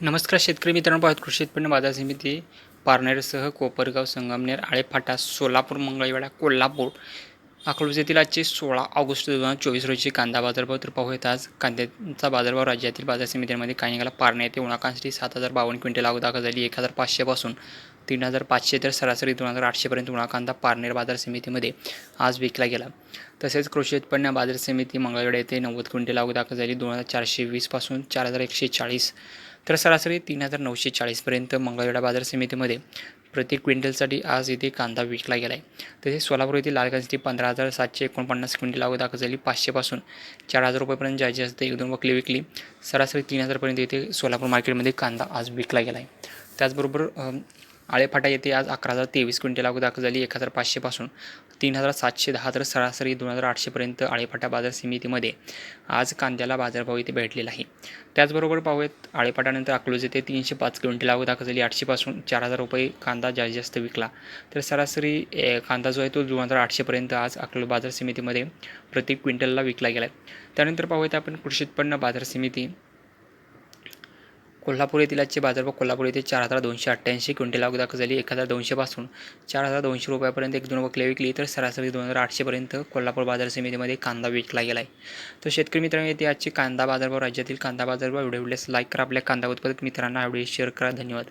नमस्कार शेतकरी मित्रांनो पाहत कृषी उत्पन्न बाजार समिती पारनेरसह कोपरगाव संगमनेर आळेफाटा सोलापूर मंगळवेढा कोल्हापूर अकलूज येथील आजचे सोळा ऑगस्ट दोन हजार चोवीस रोजी कांदा बाजारभाव तर पाहूयात आज कांद्याचा बाजारभाव राज्यातील बाजार समित्यांमध्ये काही निघाला. पारणे येथे उन्हाकांसाठी सात हजार बावन्न क्विंटल आवक दाखल झाली. एक हजार पाचशेपासून तीन हजार पाचशे तर सरासरी दोन हजार आठशेपर्यंत उन्हा कांदा पारनेर बाजार समितीमध्ये आज विकला गेला. तसेच कृषी उत्पन्न बाजार समिती मंगळवेढा येथे नव्वद क्विंटल आवक दाखल झाली. दोन हजार चारशे वीसपासून चार हजार एकशे चाळीस तर सरासरी तीन हजार नऊशे चाळीसपर्यंत मंगळवेढा बाजार समितीमध्ये प्रति क्विंटलसाठी आज इथे कांदा विकला गेला आहे तसेच सोलापूर येथील लालगंज कांद्यासाठी पंधरा हजार सातशे एकोणपन्नास क्विंटल आवक दाखल झाली. पाचशेपासून चार हजार रुपयेपर्यंत जायची असते एक दोन वकली विकली. सरासरी तीन हजारपर्यंत इथे सोलापूर मार्केटमध्ये कांदा आज विकला गेला आहे त्याचबरोबर आळेफाटा येथे आज अकरा हजार तेवीस क्विंटल आवक दाखल झाली. एक हजार पाचशेपासून तीन हजार सातशे दहा तर सरासरी दोन हजार आठशेपर्यंत आळेफाटा बाजार समितीमध्ये आज कांद्याला बाजारभाव इथे भेटलेला आहे. त्याचबरोबर पाहूयात आळेफाटानंतर अकलूज येथे तीनशे पाच क्विंटल आवक दाखल झाली. आठशेपासून चार हजार रुपये कांदा जास्तीत जास्त विकला. तर सरासरी ए, कांदा जो आहे तो दोन हजार आठशेपर्यंत आज अकलूज बाजार समितीमध्ये प्रति क्विंटलला विकला गेला आहे त्यानंतर पाहूयात आपण कृषी उत्पन्न बाजार समिती. कोल्हापूर येथील आजचे बाजारभाव कोल्हापूर येथे चार हजार दोनशे अठ्ठ्याऐंशी क्विंटल आवक दाखल झाली. एक हजार दोनशेपासून चार हजार दोनशे रुपयापर्यंत एक दोन वकले विकली तर सरासरी दोन हजार आठशेपर्यंत कोल्हापूर बाजार समितीमध्ये कांदा विकला गेला आहे. तर शेतकरी मित्रांनो येथे आजचे कांदा बाजारभाव राज्यातील कांदा बाजारभाव व्हिडिओ लाईक करा. आपल्या कांदा उत्पादक मित्रांना एवढे शेअर करा. धन्यवाद.